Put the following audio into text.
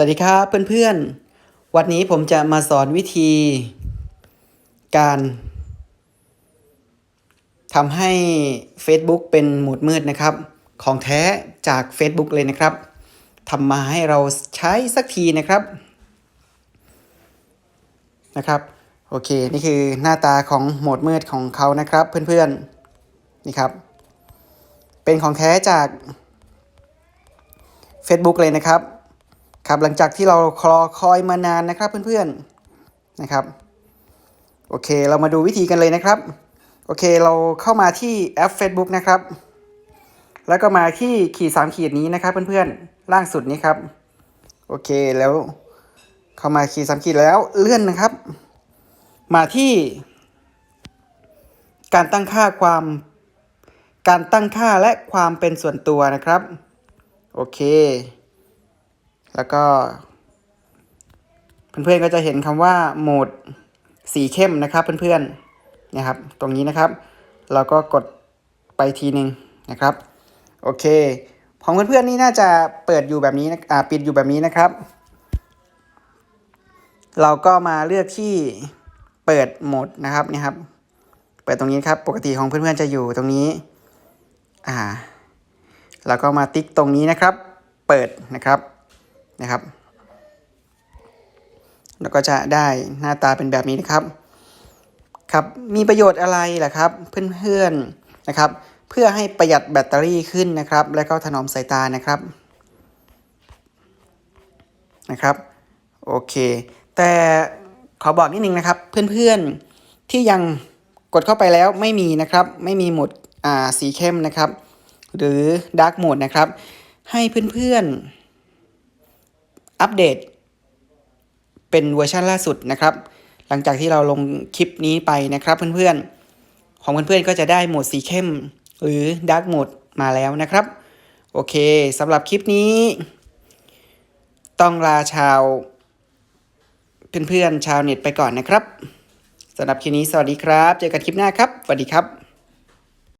สวัสดีครับเพื่อนๆ วันนี้ผมจะมาสอนวิธี การทำให้ Facebook เป็นโหมดมืดนะครับ ของแท้จาก Facebook เลยนะครับทำมาให้เราใช้สักทีนะครับนะครับโอเคนี่คือหน้าตาของโหมดมืดของเขานะครับเพื่อนๆนี่ครับ เป็นของแท้จาก Facebook เลยนะครับ ครับหลังจากที่เราคลอคอยมานานนะครับเพื่อนๆนะครับโอเค เรามาดูวิธีกันเลยนะครับ โอเคเราเข้ามาที่แอป Facebook นะครับ แล้วก็มาที่ขีดสามขีดนี้นะครับเพื่อนๆล่างสุดนี้ครับ โอเคแล้วเข้ามาขีดสามขีดแล้วเลื่อนนะครับ มาที่ การตั้งค่าความ การตั้งค่าและความเป็นส่วนตัวนะครับ โอเค แล้วก็เพื่อนๆก็จะเห็นคำว่าโหมดสีเข้มนะครับเพื่อนๆนะครับ ตรงนี้นะครับ เราก็กดไปทีหนึ่งนะครับ โอเคของเพื่อนๆนี่น่าจะเปิดอยู่แบบนี้นะอ่าปิดอยู่แบบนี้นะครับ เราก็มาเลือกที่เปิดโหมดนะครับนี่ครับ เปิดตรงนี้ครับ ปกติของเพื่อนๆจะอยู่ตรงนี้อ่าแล้วก็มาติ๊กตรงนี้นะครับ เปิดนะครับ นะครับ แล้วก็จะได้หน้าตาเป็นแบบนี้นะครับ ครับ มีประโยชน์อะไรล่ะครับ เพื่อนๆนะครับ เพื่อให้ประหยัดแบตเตอรี่ขึ้นนะครับ และก็ถนอมสายตานะครับนะครับ โอเค แต่ขอบอกนิดนึงนะครับ เพื่อนๆที่ยังกดเข้าไปแล้วไม่มีนะครับ ไม่มีโหมดอ่าสีเข้มนะครับ หรือดาร์กโหมดนะครับ ให้เพื่อนๆ อัปเดต เป็นเวอร์ชันล่าสุดนะครับ หลังจากที่เราลงคลิปนี้ไปนะครับเพื่อนๆ ของเพื่อนๆก็จะได้โหมดสีเข้ม หรือดาร์กโหมดมาแล้วนะครับ โอเคสำหรับคลิปนี้ ต้องลาชาวเพื่อนๆชาวเน็ตไปก่อนนะครับสำหรับคลิปนี้สวัสดีครับ เจอกันคลิปหน้าครับสวัสดีครับ